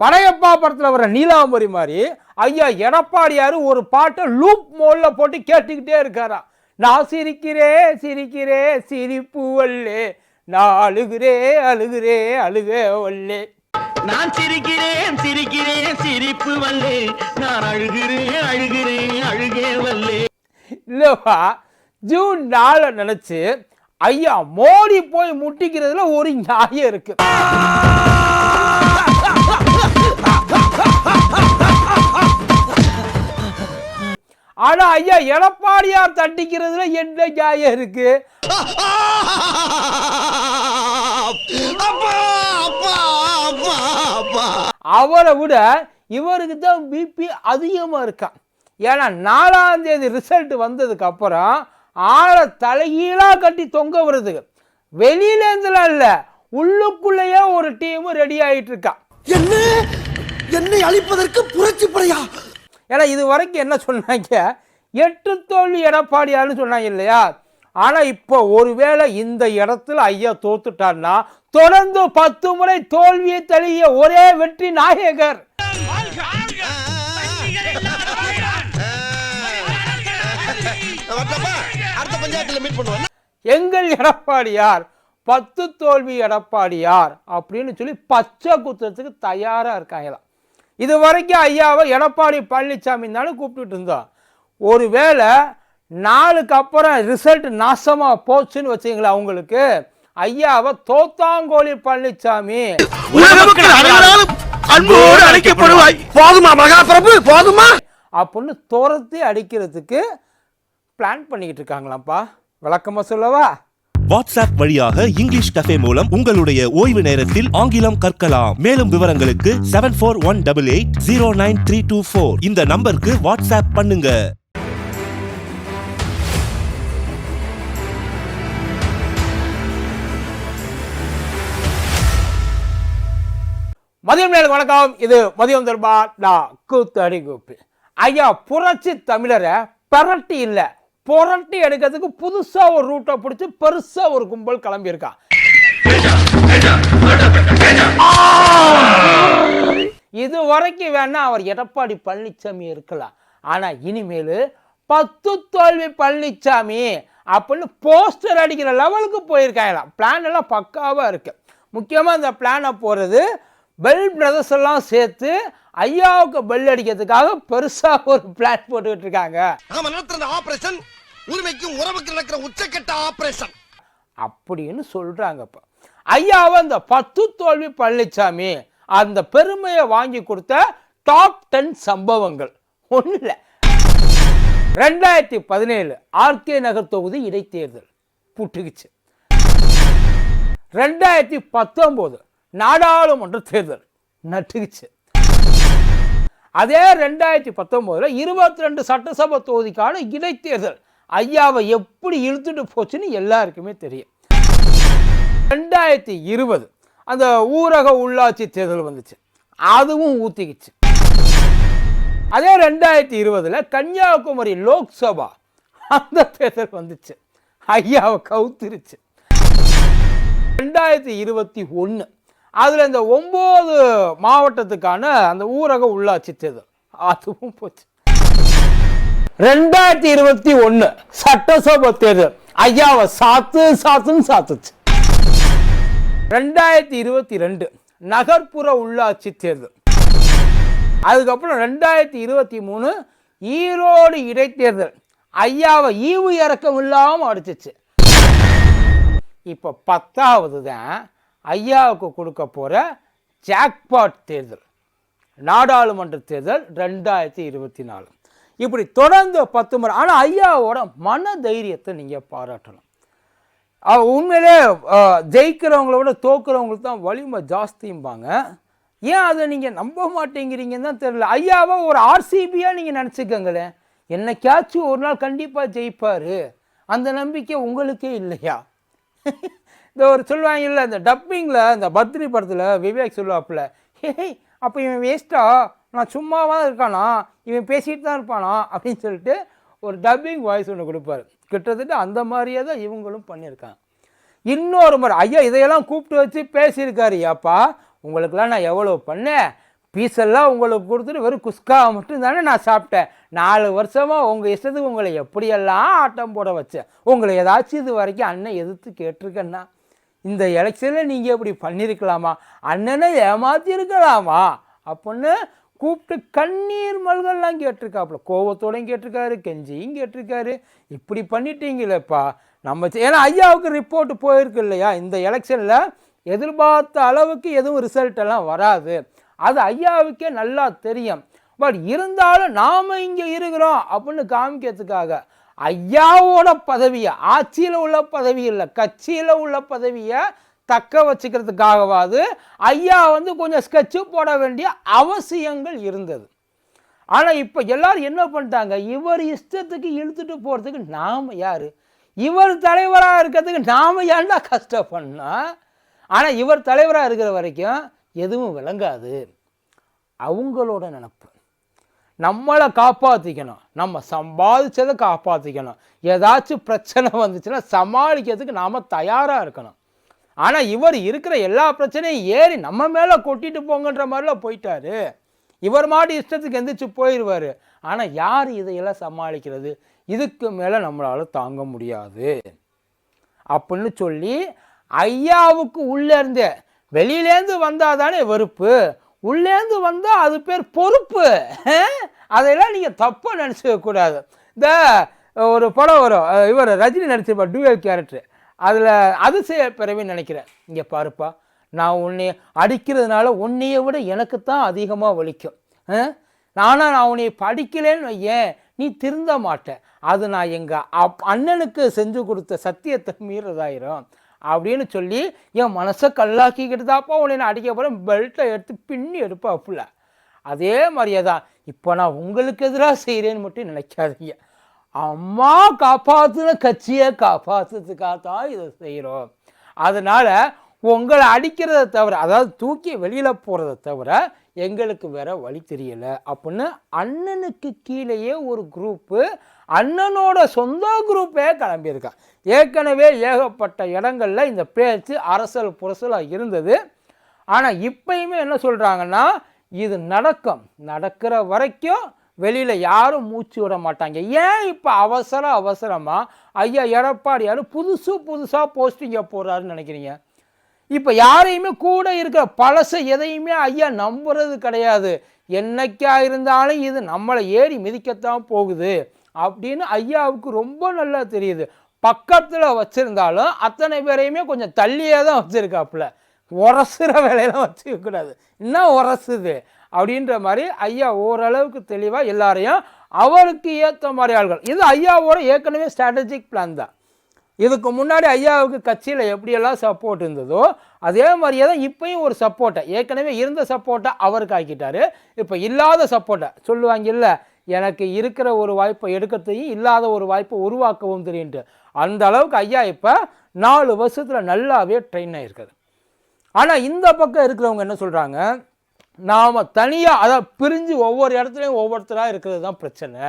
படையப்பா படத்தில் வர நீலாம்பரி மாதிரி ஐயா எடப்பாடியார் ஒரு பாட்டை லூப் மோல்ல போட்டு கேட்டுக்கிட்டே இருக்காராம் நான் சிரிக்கிறேன் சிரிக்கிறேன் சிரிப்பு வல்லே நான் அழுகிறே அழுகிறே அழுகே வல்லே நான் சிரிக்கிறேன் சிரிக்கிறேன் சிரிப்பு வல்லே நான் அழுகிறேன் அழுகிறேன் அழுகே வல்லே இல்லைப்பா ஜூன் நாளை நினச்சி ஐயா மோடி போய் முட்டிக்கிறதுல ஒரு நியாயம் இருக்கு. ஆனா ஐயா எடப்பாடியார் தட்டிக்கிறதுல என்ன நியாயம் இருக்கு? அவரை விட இவருக்கு தான் பிபி அதிகமாக இருக்கான் ஏன்னா நாலாம் தேதி ரிசல்ட் வந்ததுக்கு அப்புறம் ஆளை தலைகீழாக கட்டி தொங்க வருதுக்கு வெளியிலேருந்துலாம் இல்லை உள்ளுக்குள்ளேயே ஒரு டீமும் ரெடி ஆகிட்டு இருக்கான் என்ன என்னை அழிப்பதற்கு புரட்சி படையா ஏன்னா இது வரைக்கும் என்ன சொன்னாங்க? எட்டு தோல்வி எடப்பாடியார்னு சொன்னாங்க இல்லையா? ஆனால் இப்போ ஒருவேளை இந்த இடத்துல ஐயா தோத்துட்டான்னா தொடர்ந்து பத்து முறை தோல்வியை தழுவிய ஒரே வெற்றி நாயகர் மீட் பண்ணுவோம் எங்கள் எடப்பாடியார் பத்து தோல்வி எடப்பாடியார் அப்படின்னு சொல்லி பச்சை குத்துறதுக்கு தயாராக இருக்காங்களாம். இது வரைக்கும் ஐயாவை எடப்பாடி பழனிசாமி தானே கூப்பிட்டுட்டு இருந்தோம் ஒருவேளை நாளுக்கு அப்புறம் ரிசல்ட் நாசமாக போச்சுன்னு வச்சுங்களேன் அவங்களுக்கு. ஐயாவை தோத்தாங்கோழி பழனிசாமி. அன்போடு அழைக்கப்படுவாய். போதுமா மகாபிரபு? போதுமா? அப்படின்னு துரத்தி அடிக்கிறதுக்கு பிளான் பண்ணிக்கிட்டு இருக்காங்களாம்ப்பா. விளக்கமாக சொல்லவா? வாட்ஸ்அப் வழியாக இங்கிலீஷ் கஃபே மூலம் உங்களுடைய ஓய்வு நேரத்தில் ஆங்கிலம் கற்கலாம். மேலும் விவரங்களுக்கு seven four one double eight zero nine three two four இந்த நம்பருக்கு வாட்ஸ்அப் பண்ணுங்க. மதியம் நேரம் வணக்கம். இது மதியம் தர்பா நான் கூத்தடி கூப்பு ஐயா புரட்சி தமிழரை பரட்டி இல்லை. புரட்டி எடுக்கிறதுக்கு புதுசாக ஒரு ரூட்டை பிடிச்சி பெருசாக ஒரு கும்பல் கிளம்பியிருக்கான் இது வரைக்கும் வேணா அவர் எடப்பாடி பழனிசாமி இருக்கலாம். ஆனால் இனிமேல் பத்து தோல்வி பழனிசாமி அப்படின்னு போஸ்டர் அடிக்கிற லெவலுக்கு போயிருக்காங்களாம். பிளான் எல்லாம் பக்காவாக இருக்குது முக்கியமாக அந்த பிளானை போகிறது பெல் பிரதர்ஸ் எல்லாம் சேர்த்து ஐயாவுக்கு பெல் அடிக்கிறதுக்காக பெருசா ஒரு பிளான் போட்டுக்கிட்டு இருக்காங்க. நாம நடத்துற ஆபரேஷன் உரிமைக்கும் உறவுக்கு நடக்கிற உச்சக்கட்ட ஆபரேஷன் அப்படின்னு சொல்றாங்க இப்போ. ஐயாவை அந்த பத்து தோல்வி பழனிசாமி அந்த பெருமையை வாங்கி கொடுத்த டாப் டென் சம்பவங்கள். ஒன்றும் இல்லை ரெண்டாயிரத்தி பதினேழு ஆர்கே நகர் தொகுதி இடைத்தேர்தல் புட்டுக்குச்சு. ரெண்டாயிரத்தி பத்தொம்போது நாடாளுமன்ற தேர்தல் நட்டுக்குச்சு. அதே ரெண்டாயிரத்தி பத்தொம்போதில் இருபத்தி ரெண்டு சட்டசபை தொகுதிக்கான இடைத்தேர்தல். ஐயாவை எப்படி இழுத்துட்டு போச்சுன்னு எல்லாருக்குமே தெரியும். ரெண்டாயிரத்தி இருபது அந்த ஊரக உள்ளாட்சி தேர்தல் வந்துச்சு. அதுவும் ஊற்றிக்கிச்சு அதே ரெண்டாயிரத்தி இருபதில் கன்னியாகுமரி லோக்சபா அந்த தேர்தல் வந்துச்சு. ஐயாவை கவுத்துருச்சு. ரெண்டாயிரத்தி இருபத்தி ஒன்று அதில் இந்த ஒம்பது மாவட்டத்துக்கான அந்த ஊரக உள்ளாட்சி தேர்தல். அதுவும் போச்சு. ரெண்டாயிரத்தி இருபத்தி ஒன்று சட்டசபை தேர்தல். ஐயாவை சாத்து சாத்துன்னு சாத்துச்சு. ரெண்டாயிரத்தி இருபத்தி ரெண்டு நகர்ப்புற உள்ளாட்சி தேர்தல். அதுக்கப்புறம் ரெண்டாயிரத்தி இருபத்தி மூணு ஈரோடு இடைத்தேர்தல். ஐயாவை ஈவு இறக்கம் இல்லாமல் அடிச்சிச்சு. இப்போ பத்தாவது தான் ஐயாவுக்கு கொடுக்க போகிற ஜாக்பாட் தேர்தல். நாடாளுமன்ற தேர்தல் ரெண்டாயிரத்தி இருபத்தி நாலு. இப்படி தொடர்ந்து பத்து முறை ஆனால் ஐயாவோட மன தைரியத்தை நீங்கள் பாராட்டணும். அவ உண்மையிலே ஜெயிக்கிறவங்கள விட தோக்குறவங்களுக்கு தான் வலிமை ஜாஸ்திம்பாங்க. ஏன் அதை நீங்கள் நம்ப மாட்டேங்கிறீங்கன்னு தான் தெரியல. ஐயாவை ஒரு ஆர்சிபியாக நீங்கள் நினச்சிக்கங்களேன். என்னைக்காச்சும் ஒரு நாள் கண்டிப்பாக ஜெயிப்பார். அந்த நம்பிக்கை உங்களுக்கே இல்லையா? இந்த ஒரு சொல்லுவாங்கல்ல இந்த டப்பிங்கில் இந்த பத்ரி படத்தில் விவேக் சொல்லுவாப்புல ஹேய் அப்போ இவன் வேஸ்ட்டா நான் சும்மாவாக இருக்கானா? இவன் பேசிகிட்டு தான் இருப்பானா? அப்படின்னு சொல்லிட்டு ஒரு டப்பிங் வாய்ஸ் ஒன்று கொடுப்பாரு. கிட்டத்தட்ட அந்த மாதிரியே தான் இவங்களும் பண்ணியிருக்காங்க. இன்னொரு முறை ஐயா இதையெல்லாம் கூப்பிட்டு வச்சு பேசியிருக்காரு ஏப்பா? உங்களுக்கெல்லாம் நான் எவ்வளோ பண்ணேன்? பீஸெல்லாம் உங்களுக்கு கொடுத்துட்டு வெறும் குஸ்கா மட்டும் தானே நான் சாப்பிட்டேன். நாலு வருஷமாக உங்கள் இஷ்டத்துக்கு உங்களை எப்படியெல்லாம் ஆட்டம் போட வச்சேன்? உங்களை ஏதாச்சும் இது வரைக்கும் அண்ணன் எதிர்த்து கேட்டிருக்கேன்னா இந்த எலெக்ஷனில் நீங்கள் இப்படி பண்ணியிருக்கலாமா அண்ணனை ஏமாத்திருக்கலாமா? அப்படின்னு கூப்பிட்டு கண்ணீர் மல்கள்லாம் கேட்டிருக்காப்புல. கோவத்தோடையும் கேட்டிருக்காரு கெஞ்சியும் கேட்டிருக்காரு. இப்படி பண்ணிட்டீங்களேப்பா. நம்ம ஏன்னா ஐயாவுக்கு ரிப்போர்ட் போயிருக்கு இல்லையா? இந்த எலெக்ஷனில் எதிர்பார்த்த அளவுக்கு எதுவும் ரிசல்ட் எல்லாம் வராது. அது ஐயாவுக்கே நல்லா தெரியும். பட் இருந்தாலும் நாம் இங்கே இருக்கிறோம் அப்படின்னு காமிக்கிறதுக்காக ஐயாவோட பதவியை ஆட்சியில் உள்ள பதவி இல்லை கட்சியில் உள்ள பதவியை தக்க வச்சுக்கிறதுக்காகவாது ஐயா வந்து கொஞ்சம் ஸ்கெட்சு போட வேண்டிய அவசியங்கள் இருந்தது. ஆனால் இப்போ எல்லோரும் என்ன பண்ணிட்டாங்க? இவர் இஷ்டத்துக்கு இழுத்துட்டு போகிறதுக்கு நாம் யார்? இவர் தலைவராக இருக்கிறதுக்கு நாம் ஏன்டா கஷ்டப்படணும் ஆனால் இவர் தலைவராக இருக்கிற வரைக்கும் எதுவும் விளங்காது. அவங்களோட நினப்பு. நம்மளை காப்பாற்றிக்கணும் நம்ம சம்பாதிச்சதை காப்பாற்றிக்கணும் ஏதாச்சும் பிரச்சனை வந்துச்சுன்னா சமாளிக்கிறதுக்கு நாம் தயாராக இருக்கணும். ஆனால் இவர் இருக்கிற எல்லா பிரச்சனையும் ஏறி நம்ம மேலே கொட்டிட்டு போங்கன்ற மாதிரிலாம் போயிட்டாரு. இவர் மாடி இஷ்டத்துக்கு எந்திரிச்சு போயிடுவார் ஆனால் யார் இதையெல்லாம் சமாளிக்கிறது? இதுக்கு மேலே நம்மளால் தாங்க முடியாது. அப்படின்னு சொல்லி ஐயாவுக்கு உள்ளேருந்தே வெளியிலேருந்து வந்தால் தானே வெறுப்பு? உள்ளேருந்து வந்தால் அது பேர் பொறுப்பு. அதையெல்லாம் நீங்கள் தப்பாக நினச்சிக்க கூடாது. இந்த ஒரு படம் வரும். இவர் ரஜினி நடிச்சிருப்பார் டூயல் கேரக்டர் அதில் அதிசய பிறவின்னு நினைக்கிறேன். இங்கே பாருப்பா. நான் உன்னை அடிக்கிறதுனால உன்னையை விட எனக்கு தான் அதிகமாக வலிக்கும். நானாக நான் உன்னை படிக்கலேன்னு வையேன். நீ திருந்த மாட்ட. அது நான் எங்கள் அப் அண்ணனுக்கு செஞ்சு கொடுத்த சத்தியத்தை மீறதாயிரும். அப்படின்னு சொல்லி என் மனசை கல்லாக்கிக்கிட்டு தாப்பா உன்னை நான் அடிக்க போகிறேன் பெல்ட்டை எடுத்து பின்னி எடுப்பா அதே மாதிரியே தான். இப்போ நான் உங்களுக்கு எதிராக செய்கிறேன்னு மட்டும் நினைக்காதீங்க. அம்மா காப்பாற்றுன கட்சியை காப்பாற்றுறதுக்காக தான் இதை செய்கிறோம் அதனால் உங்களை அடிக்கிறத தவிர அதாவது தூக்கி வெளியில் போகிறத தவிர எங்களுக்கு வேற வழி தெரியலை அப்படின்னு அண்ணனுக்கு கீழேயே ஒரு குரூப்பு அண்ணனோட சொந்த குரூப்பே கிளம்பியிருக்கான் ஏற்கனவே ஏகப்பட்ட இடங்கள்ல இந்த பேச்சு அரசல் புரசலாக இருந்தது. ஆனால் இப்பயுமே என்ன சொல்கிறாங்கன்னா இது நடக்கும். நடக்கிற வரைக்கும் வெளியில் யாரும் மூச்சு விட மாட்டாங்க. ஏன் இப்போ அவசர அவசரமாக ஐயா எடப்பாடியார் புதுசு புதுசாக போஸ்டிங்கை போடுறாருன்னு நினைக்கிறீங்க? இப்போ யாரையுமே கூட இருக்கிற பழச எதையுமே ஐயா நம்புறது கிடையாது. என்னைக்கா இருந்தாலும் இது நம்மளை ஏறி மிதிக்கத்தான் போகுது அப்படின்னு ஐயாவுக்கு ரொம்ப நல்லா தெரியுது. பக்கத்தில் வச்சுருந்தாலும் அத்தனை பேரையுமே கொஞ்சம் தள்ளியே தான் வச்சுருக்காப்புல. உரசுற வேலையெல்லாம் வச்சுக்கக்கூடாது என்ன இன்னும் உரசுது? அப்படின்ற மாதிரி ஐயா ஓரளவுக்கு தெளிவாக எல்லாரையும் அவருக்கு ஏற்ற மாதிரி ஆள்கள். இது ஐயாவோட ஏற்கனவே ஸ்ட்ராட்டஜிக் பிளான் தான். இதுக்கு முன்னாடி ஐயாவுக்கு கட்சியில் எப்படியெல்லாம் சப்போர்ட் இருந்ததோ அதே மாதிரியே தான் இப்பயும் ஒரு சப்போர்ட்டை ஏற்கனவே இருந்த சப்போர்ட்டை அவருக்கு ஆக்கிட்டார். இப்போ இல்லாத சப்போர்ட்டை சொல்லுவாங்க இல்லை எனக்கு இருக்கிற ஒரு வாய்ப்பை எடுக்கிறதையும் இல்லாத ஒரு வாய்ப்பை உருவாக்கவும் தெரியுன்ட்டு. அந்த அளவுக்கு ஐயா இப்போ நாலு வருஷத்தில் நல்லாவே ட்ரெயின் ஆகிருக்காரு ஆனால் இந்த பக்கம் இருக்கிறவங்க என்ன சொல்கிறாங்க நாம் தனியாக அதை பிரிஞ்சு ஒவ்வொரு இடத்துலையும் ஒவ்வொருத்தராக இருக்கிறது தான் பிரச்சனை.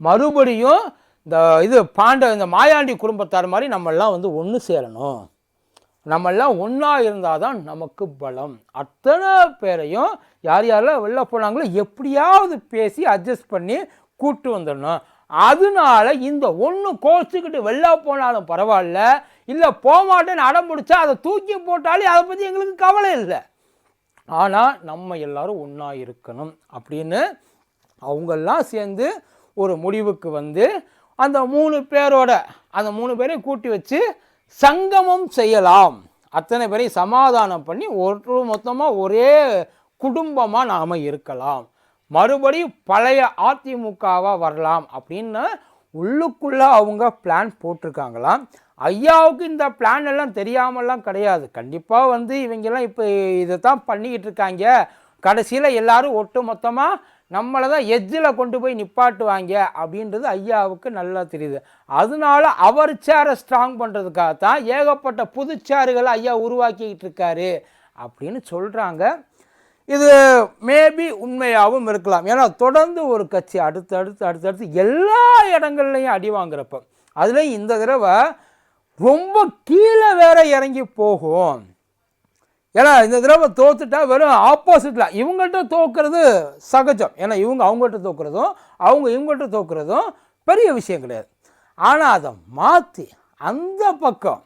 மறுபடியும் இந்த இது பாண்ட இந்த மாயாண்டி குடும்பத்தார் மாதிரி நம்மெல்லாம் வந்து ஒன்று சேரணும். நம்மெல்லாம் ஒன்றா இருந்தால் தான் நமக்கு பலம். அத்தனை பேரையும் யார் யாரெல்லாம் வெளில போனாங்களோ எப்படியாவது பேசி அட்ஜஸ்ட் பண்ணி கூட்டு வந்துடணும். அதனால இந்த ஒன்று கோச்சிக்கிட்டு வெளில போனாலும் பரவாயில்ல இல்லை போகமாட்டேன்னு அடம் பிடிச்சா அதை தூக்கி போட்டாலே அதை பற்றி எங்களுக்கு கவலை இல்லை. ஆனால் நம்ம எல்லாரும் ஒன்றா இருக்கணும் அப்படின்னு அவங்கெல்லாம் சேர்ந்து ஒரு முடிவுக்கு வந்து அந்த மூணு பேரோட அந்த மூணு பேரையும் கூட்டி வச்சு சங்கமம் செய்யலாம். அத்தனை பேரையும் சமாதானம் பண்ணி ஒரு மொத்தமாக ஒரே குடும்பமாக நாம் இருக்கலாம். மறுபடியும் பழைய அதிமுகவாக வரலாம் அப்படின்னு உள்ளுக்குள்ளே அவங்க பிளான் போட்டிருக்காங்களாம். ஐயாவுக்கு இந்த பிளான் எல்லாம் தெரியாமலாம் கிடையாது. கண்டிப்பாக வந்து இவங்கெல்லாம் இப்போ இதை தான் பண்ணிக்கிட்டு இருக்காங்க. கடைசியில் எல்லாரும் ஒட்டு மொத்தமாக நம்மளை தான் எஜ்ஜில் கொண்டு போய் நிப்பாட்டுவாங்க அப்படின்றது ஐயாவுக்கு நல்லா தெரியுது. அதனால அவர் சேரை ஸ்ட்ராங் பண்ணுறதுக்காக தான் ஏகப்பட்ட புதுச்சேறுகளை ஐயா உருவாக்கிக்கிட்டு இருக்காரு அப்படின்னு சொல்கிறாங்க இது மேபி உண்மையாகவும் இருக்கலாம். ஏன்னா தொடர்ந்து ஒரு கட்சி அடுத்து அடுத்து அடுத்தடுத்து எல்லா இடங்கள்லையும் அடி வாங்குறப்ப அதுலேயும் இந்த தடவை ரொம்ப கீழே வேற இறங்கி போகும். ஏன்னா இந்த தடவை தோத்துட்டா வெறும் ஆப்போசிட்டில் இவங்கள்ட்ட தோக்குறது சகஜம். ஏன்னா இவங்க அவங்கள்ட்ட தோக்குறதும் அவங்க இவங்கள்ட்ட தோக்குறதும் பெரிய விஷயம் கிடையாது. ஆனால் அதை மாற்றி அந்த பக்கம்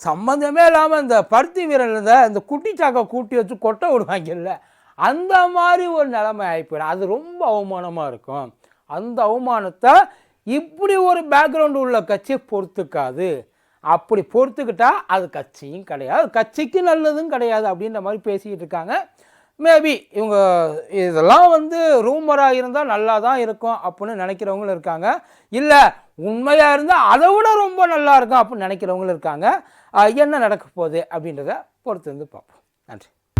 சம்மந்தமே இல்லாமல் இந்த பருத்தி வீரன் இந்த இந்த குட்டி சாக்கை கூட்டி வச்சு கொட்டை விடுவாங்கல்ல அந்த மாதிரி ஒரு நிலைமை ஆகிப்போயிடும் அது ரொம்ப அவமானமாக இருக்கும். அந்த அவமானத்தை இப்படி ஒரு பேக்ரவுண்டு உள்ள கட்சியை பொறுத்துக்காது. அப்படி பொறுத்துக்கிட்டால் அது கட்சியும் கிடையாது. கட்சிக்கு நல்லதும் கிடையாது அப்படின்ற மாதிரி பேசிக்கிட்டு இருக்காங்க. மேபி இவங்க இதெல்லாம் வந்து ரூமராக இருந்தால் நல்லா தான் இருக்கும் அப்படின்னு நினைக்கிறவங்களும் இருக்காங்க. இல்லை உண்மையாக இருந்தால் அதை விட ரொம்ப நல்லா இருக்கும் அப்படின்னு நினைக்கிறவங்களும் இருக்காங்க. என்ன நடக்க போகுது அப்படின்றத பொறுத்து வந்து பார்ப்போம். நன்றி.